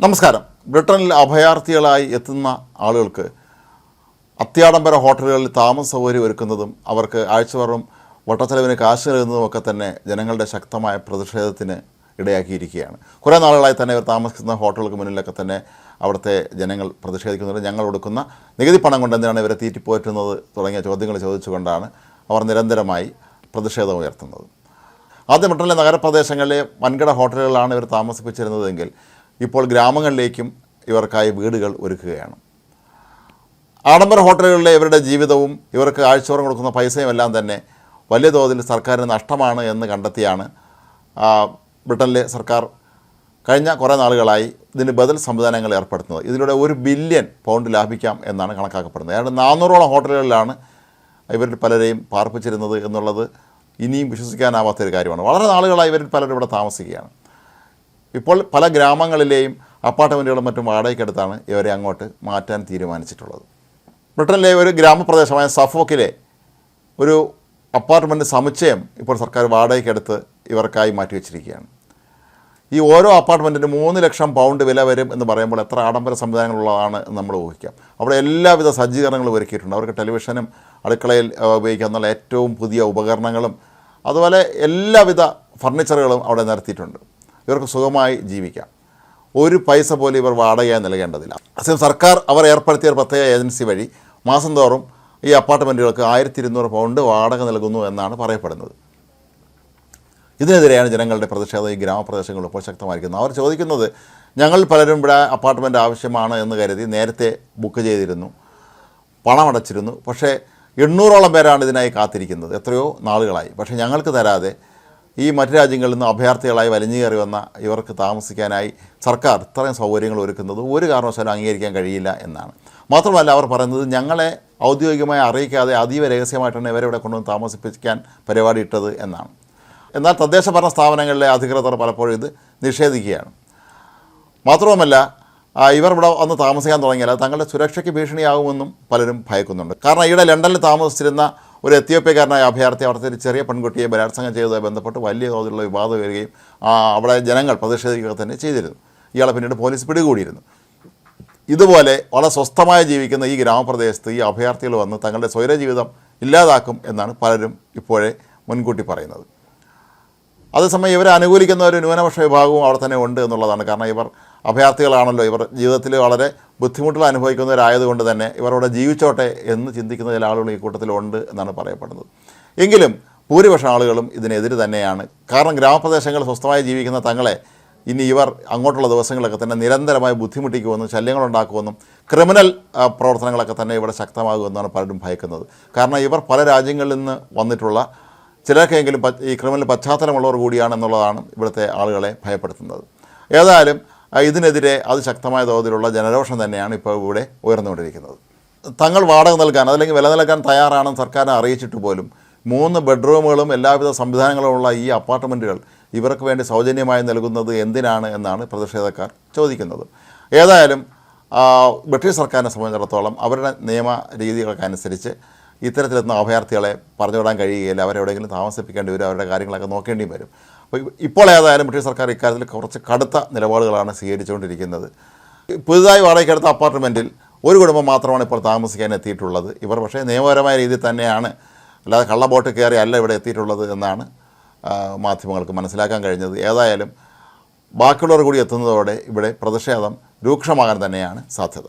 നമസ്കാരം. ബ്രിട്ടനിൽ അഭയാർത്ഥികളായി എത്തുന്ന ആളുകൾക്ക് അത്യാഡംബര ഹോട്ടലുകളിൽ താമസ സൗകര്യം ഒരുക്കുന്നതും അവർക്ക് ആഴ്ചവറും വട്ടച്ചെലവിന് കാശ് നൽകുന്നതുമൊക്കെ തന്നെ ജനങ്ങളുടെ ശക്തമായ പ്രതിഷേധത്തിന് ഇടയാക്കിയിരിക്കുകയാണ്. കുറേ നാളുകളായി തന്നെ ഇവർ താമസിക്കുന്ന ഹോട്ടലുകൾക്ക് മുന്നിലൊക്കെ തന്നെ അവിടുത്തെ ജനങ്ങൾ പ്രതിഷേധിക്കുന്നുണ്ട്. ഞങ്ങൾ കൊടുക്കുന്ന നികുതി പണം കൊണ്ട് എന്തിനാണ് ഇവരെ തീറ്റിപ്പോറ്റുന്നത് തുടങ്ങിയ ചോദ്യങ്ങൾ ചോദിച്ചുകൊണ്ടാണ് അവർ നിരന്തരമായി പ്രതിഷേധം ഉയർത്തുന്നത്. ആദ്യം ബ്രിട്ടനിലെ നഗരപ്രദേശങ്ങളിലെ വൻകിട ഹോട്ടലുകളാണ് ഇവർ താമസിപ്പിച്ചിരുന്നതെങ്കിൽ ഇപ്പോൾ ഗ്രാമങ്ങളിലേക്കും ഇവർക്കായി വീടുകൾ ഒരുക്കുകയാണ്. ആഡംബര ഹോട്ടലുകളിലെ ഇവരുടെ ജീവിതവും ഇവർക്ക് ആഴ്ചവറം കൊടുക്കുന്ന പൈസയും എല്ലാം തന്നെ വലിയ തോതിൽ സർക്കാരിന് നഷ്ടമാണ് എന്ന് കണ്ടെത്തിയാണ് ബ്രിട്ടനിലെ സർക്കാർ കഴിഞ്ഞ കുറേ നാളുകളായി ഇതിന് ബദൽ സംവിധാനങ്ങൾ ഏർപ്പെടുത്തുന്നത്. ഇതിലൂടെ ഒരു ബില്യൺ പൗണ്ട് ലാഭിക്കാം എന്നാണ് കണക്കാക്കപ്പെടുന്നത്. ഏതാണ്ട് നാനൂറോളം ഹോട്ടലുകളിലാണ് ഇവരിൽ പലരെയും പാർപ്പിച്ചിരുന്നത് എന്നുള്ളത് ഇനിയും വിശ്വസിക്കാനാവാത്തൊരു കാര്യമാണ്. വളരെ നാളുകളായി ഇവരിൽ പലരും ഇവിടെ താമസിക്കുകയാണ്. ഇപ്പോൾ പല ഗ്രാമങ്ങളിലെയും അപ്പാർട്ട്മെന്റുകളും മറ്റും വാടകയ്ക്കെടുത്താണ് ഇവരെ അങ്ങോട്ട് മാറ്റാൻ തീരുമാനിച്ചിട്ടുള്ളത്. ബ്രിട്ടനിലെ ഒരു ഗ്രാമപ്രദേശമായ സഫോക്കിലെ ഒരു അപ്പാർട്ട്മെന്റ് സമുച്ചയം ഇപ്പോൾ സർക്കാർ വാടകയ്ക്കെടുത്ത് ഇവർക്കായി മാറ്റിവെച്ചിരിക്കുകയാണ് ഈ ഓരോ അപ്പാർട്ട്മെന്റിന് മൂന്ന് ലക്ഷം പൗണ്ട് വില വരും എന്ന് പറയുമ്പോൾ എത്ര ആഡംബര സംവിധാനങ്ങളുള്ളതാണ് നമ്മൾ ഊഹിക്കാം. അവിടെ എല്ലാവിധ സജ്ജീകരണങ്ങളും ഒരുക്കിയിട്ടുണ്ട്. അവർക്ക് ടെലിവിഷനും അടുക്കളയിൽ ഉപയോഗിക്കാവുന്ന ഏറ്റവും പുതിയ ഉപകരണങ്ങളും അതുപോലെ എല്ലാവിധ ഫർണിച്ചറുകളും അവിടെ നിരത്തിയിട്ടുണ്ട് ഇവർക്ക് സുഖമായി ജീവിക്കാം. ഒരു പൈസ പോലും ഇവർ വാടകയായി നൽകേണ്ടതില്ല. അതേസമയം സർക്കാർ അവർ ഏർപ്പെടുത്തിയ ഒരു പ്രത്യേക ഏജൻസി വഴി മാസം തോറും ഈ അപ്പാർട്ട്മെന്റുകൾക്ക് ആയിരത്തി ഇരുന്നൂറ് പൗണ്ട് വാടക നൽകുന്നു എന്നാണ് പറയപ്പെടുന്നത്. ഇതിനെതിരെയാണ് ജനങ്ങളുടെ പ്രതിഷേധം ഈ ഗ്രാമപ്രദേശങ്ങളിൽ ഇപ്പോൾ ശക്തമായിരിക്കുന്നത്. അവർ ചോദിക്കുന്നത് ഞങ്ങൾ പലരും ഇവിടെ അപ്പാർട്ട്മെന്റ് ആവശ്യമാണ് എന്ന് കരുതി നേരത്തെ ബുക്ക് ചെയ്തിരുന്നു പണമടച്ചിരുന്നു പക്ഷേ എണ്ണൂറോളം പേരാണ് ഇതിനായി കാത്തിരിക്കുന്നത്. എത്രയോ നാളുകളായി. പക്ഷേ ഞങ്ങൾക്ക് തരാതെ ഈ മറ്റു രാജ്യങ്ങളിൽ നിന്ന് അഭയാർത്ഥികളായി വലിഞ്ഞു കയറി വന്ന ഇവർക്ക് താമസിക്കാനായി സർക്കാർ ഇത്രയും സൗകര്യങ്ങൾ ഒരുക്കുന്നത് ഒരു കാരണവശാലും അംഗീകരിക്കാൻ കഴിയില്ല എന്നാണ്. മാത്രമല്ല അവർ പറയുന്നത് ഞങ്ങളെ ഔദ്യോഗികമായി അറിയിക്കാതെ അതീവ രഹസ്യമായിട്ടാണ് ഇവരെ ഇവിടെ കൊണ്ടുവന്ന് താമസിപ്പിക്കാൻ പരിപാടി ഇട്ടത് എന്നാണ്. എന്നാൽ തദ്ദേശ ഭരണ സ്ഥാപനങ്ങളിലെ അധികൃതർ പലപ്പോഴും ഇത് നിഷേധിക്കുകയാണ്. മാത്രവുമല്ല ഇവർ ഇവിടെ വന്ന് താമസിക്കാൻ തുടങ്ങിയാൽ തങ്ങളുടെ സുരക്ഷയ്ക്ക് ഭീഷണിയാകുമെന്നും പലരും ഭയക്കുന്നുണ്ട്. കാരണം ഈയിടെ ലണ്ടനിൽ താമസിച്ചിരുന്ന ഒരു എത്തിയോപ്യക്കാരനായ അഭയാർത്ഥി അവിടുത്തെ ഒരു ചെറിയ പെൺകുട്ടിയെ ബലാത്സംഗം ചെയ്തതുമായി ബന്ധപ്പെട്ട് വലിയ തോതിലുള്ള വിവാദം വരികയും അവിടെ ജനങ്ങൾ പ്രതിഷേധിക്കുക തന്നെ ചെയ്തിരുന്നു. ഇയാളെ പിന്നീട് പോലീസ് പിടികൂടിയിരുന്നു. ഇതുപോലെ വളരെ സ്വസ്ഥമായി ജീവിക്കുന്ന ഈ ഗ്രാമപ്രദേശത്ത് ഈ അഭയാർത്ഥികൾ വന്ന് തങ്ങളുടെ സ്വൈര ജീവിതം ഇല്ലാതാക്കും എന്നാണ് പലരും ഇപ്പോഴേ മുൻകൂട്ടി പറയുന്നത്. അതേസമയം ഇവരെ അനുകൂലിക്കുന്ന ഒരു ന്യൂനപക്ഷ വിഭാഗവും അവിടെ തന്നെ ഉണ്ട് എന്നുള്ളതാണ്. കാരണം ഇവർ അഭയാർത്ഥികളാണല്ലോ. ഇവർ ജീവിതത്തിൽ വളരെ ബുദ്ധിമുട്ടുകൾ അനുഭവിക്കുന്നവരായതുകൊണ്ട് തന്നെ ഇവർ അവിടെ ജീവിച്ചോട്ടെ എന്ന് ചിന്തിക്കുന്ന ചില ആളുകൾ ഈ കൂട്ടത്തിലുണ്ട് എന്നാണ് പറയപ്പെടുന്നത്. എങ്കിലും ഭൂരിപക്ഷം ആളുകളും ഇതിനെതിരെ തന്നെയാണ്. കാരണം ഗ്രാമപ്രദേശങ്ങളിൽ സ്വസ്ഥമായി ജീവിക്കുന്ന തങ്ങളെ ഇനി ഇവർ അങ്ങോട്ടുള്ള ദിവസങ്ങളൊക്കെ തന്നെ നിരന്തരമായി ബുദ്ധിമുട്ടിക്കുമെന്നും ശല്യങ്ങളുണ്ടാക്കുമെന്നും ക്രിമിനൽ പ്രവർത്തനങ്ങളൊക്കെ തന്നെ ഇവിടെ ശക്തമാകുമെന്നാണ് പലരും ഭയക്കുന്നത്. കാരണം ഇവർ പല രാജ്യങ്ങളിൽ നിന്ന് വന്നിട്ടുള്ള ചിലർക്കെങ്കിലും ഈ ക്രിമിനൽ പശ്ചാത്തലമുള്ളവർ കൂടിയാണെന്നുള്ളതാണ് ഇവിടുത്തെ ആളുകളെ ഭയപ്പെടുത്തുന്നത്. ഏതായാലും ഇതിനെതിരെ അതിശക്തമായ തോതിലുള്ള ജനരോഷം തന്നെയാണ് ഇപ്പോൾ ഇവിടെ ഉയർന്നുകൊണ്ടിരിക്കുന്നത്. തങ്ങൾ വാടക നൽകാൻ അതല്ലെങ്കിൽ വില നൽകാൻ തയ്യാറാണെന്ന് സർക്കാരിനെ അറിയിച്ചിട്ട് പോലും മൂന്ന് ബെഡ്റൂമുകളും എല്ലാവിധ സംവിധാനങ്ങളുമുള്ള ഈ അപ്പാർട്ട്മെന്റുകൾ ഇവർക്ക് വേണ്ടി സൗജന്യമായി നൽകുന്നത് എന്തിനാണ് എന്നാണ് പ്രതിഷേധക്കാർ ചോദിക്കുന്നത്. ഏതായാലും ബ്രിട്ടീഷ് സർക്കാരിനെ സംബന്ധിച്ചിടത്തോളം അവരുടെ നിയമ രീതികൾക്കനുസരിച്ച് ഇത്തരത്തിലെത്തുന്ന അഭയാർത്ഥികളെ പറഞ്ഞുവിടാൻ കഴിയുകയില്ല. അവരെവിടെയെങ്കിലും താമസിപ്പിക്കേണ്ടി വരും. അവരുടെ കാര്യങ്ങളൊക്കെ നോക്കേണ്ടിയും വരും. അപ്പോൾ ഇപ്പോൾ ഏതായാലും ബ്രിട്ടീഷ് സർക്കാർ ഇക്കാര്യത്തിൽ കുറച്ച് കടുത്ത നിലപാടുകളാണ് സ്വീകരിച്ചുകൊണ്ടിരിക്കുന്നത്. പുതുതായി വാടകയ്ക്കെടുത്ത അപ്പാർട്ട്മെന്റിൽ ഒരു കുടുംബം മാത്രമാണ് ഇപ്പോൾ താമസിക്കാൻ എത്തിയിട്ടുള്ളത്. ഇവർ പക്ഷേ നിയമപരമായ രീതിയിൽ തന്നെയാണ്. അല്ലാതെ കള്ളബോട്ട് കയറി അല്ല ഇവിടെ എത്തിയിട്ടുള്ളത് എന്നാണ് മാധ്യമങ്ങൾക്ക് മനസ്സിലാക്കാൻ കഴിഞ്ഞത്. ഏതായാലും ബാക്കിയുള്ളവർ കൂടി എത്തുന്നതോടെ ഇവിടെ പ്രതിഷേധം രൂക്ഷമാകാൻ തന്നെയാണ് സാധ്യത.